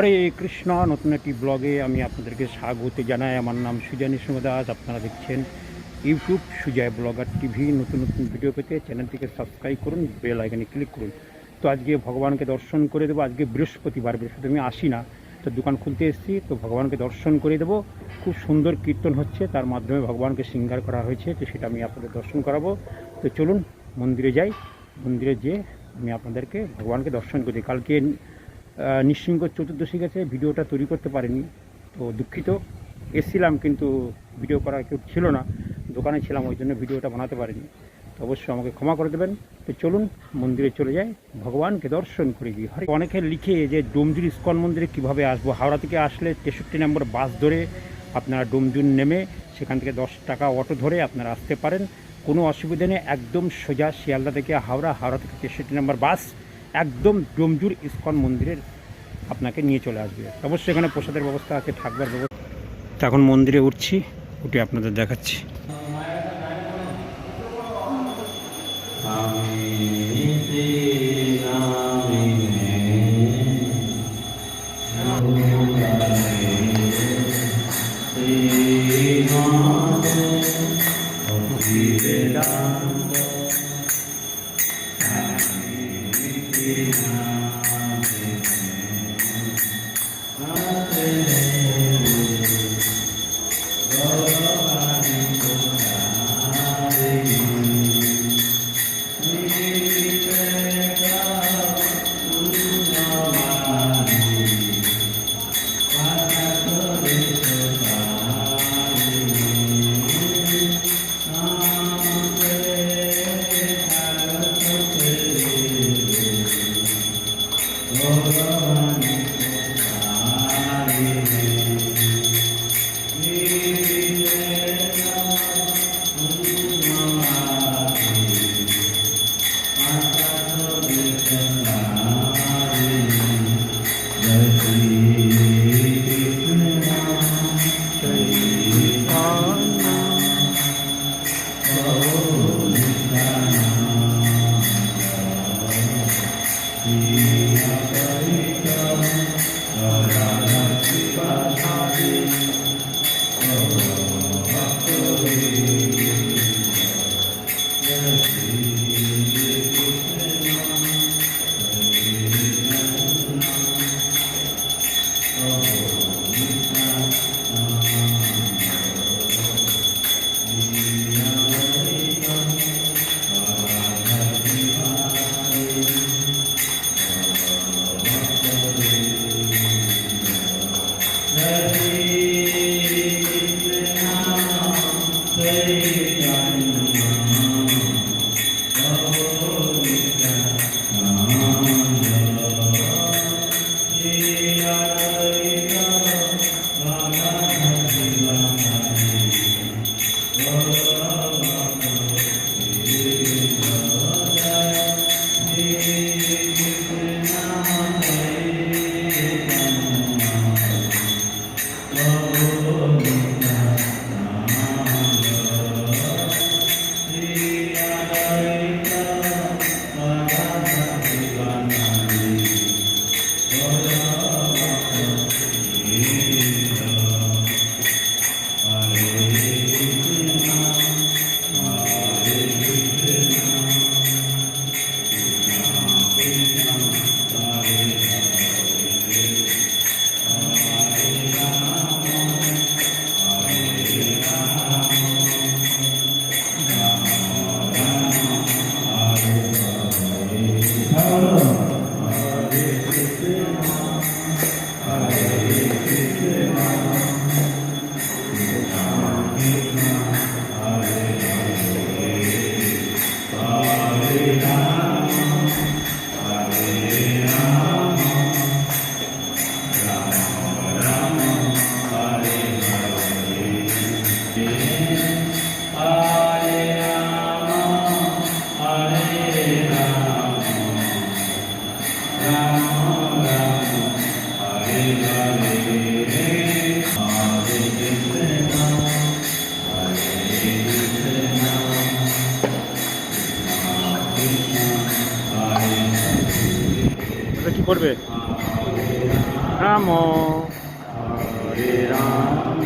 হরে কৃষ্ণ, নতুন একটি ব্লগে আমি আপনাদেরকে স্বাগত জানাই। আমার নাম সুজয় নৃসিংহ দাস আপনারা দেখছেন ইউটিউব সুজয় ব্লগার টিভি। নতুন নতুন ভিডিও পেতে চ্যানেলটিকে সাবস্ক্রাইব করুন, বেল আইকনে ক্লিক করুন। তো আজকে ভগবানকে দর্শন করে দেবো। আজকে বৃহস্পতিবার, বৃহস্পতি আমি আসি না, তো দোকান খুলতে এসেছি, তো ভগবানকে দর্শন করে দেবো। খুব সুন্দর কীর্তন হচ্ছে, তার মাধ্যমে ভগবানকে শৃঙ্গার করা হয়েছে, তো সেটা আমি আপনাদের দর্শন করাবো। তো চলুন মন্দিরে যাই। মন্দিরে যেয়ে আমি আপনাদেরকে ভগবানকে দর্শন করি। কালকে নৃসিংহ চতুর্দশী গেছে, ভিডিওটা তৈরি করতে পারিনি, তো দুঃখিত। এসছিলাম কিন্তু ভিডিও করার কেউ ছিল না, দোকানে ছিলাম, ওই জন্য ভিডিওটা বানাতে পারিনি। তো অবশ্যই আমাকে ক্ষমা করে দেবেন। তো চলুন, মন্দিরে চলে যাই, ভগবানকে দর্শন করে দিই হরে অনেকে লিখে যে ডোমজুর ইস্কন মন্দিরে কীভাবে আসব, হাওড়া থেকে আসলে তেষট্টি নম্বর বাস ধরে আপনারা ডোমজুর নেমে সেখান থেকে দশ টাকা অটো ধরে আপনারা আসতে পারেন। কোনো অসুবিধা নেই, একদম সোজা শিয়ালদা থেকে হাওড়া হাওড়া থেকে তেষট্টি নম্বর বাস। একদম ডোমজুর ইস্কন মন্দিরের আপনাকে নিয়ে চলে আসবে। অবশ্যই এখানে প্রসাদের ব্যবস্থা আছে, থাকবার ব্যবস্থা। এখন মন্দিরে উঠছি, উঠে আপনাদের দেখাচ্ছি। Oh, Oh. কি করবে? রাম। হরে রাম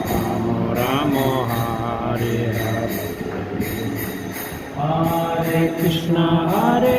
রাম রাম হরে হরে কৃষ্ণ হরে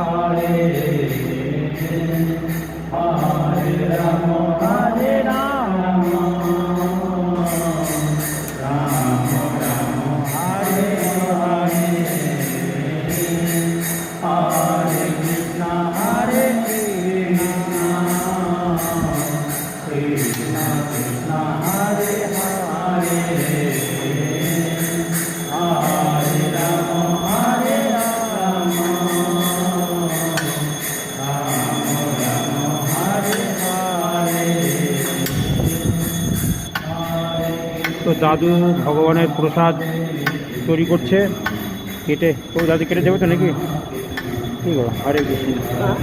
তো দাদু ভগবানের প্রসাদ তৈরি করছে। কেটে তো দাদু কেটে দেবে তো নাকি? ঠিক আছে হরে কৃষ্ণ। রাম